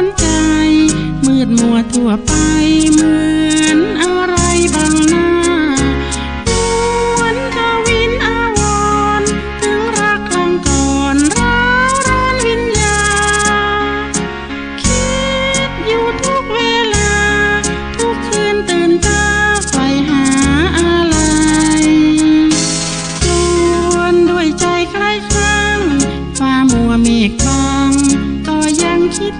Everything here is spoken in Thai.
อนใจ มืดมัวทั่วไปเหมือนอะไรบางหน้าล้วนกวินอาวรถึงรักครั้งก่อนราร้อนวิญญา คิดอยู่ทุกเวลา ทุกคืนตื่นตาไฟหาอะไรจวนด้วยใจใครครั้งฟ้ามัวเมฆบางก็ยังคิด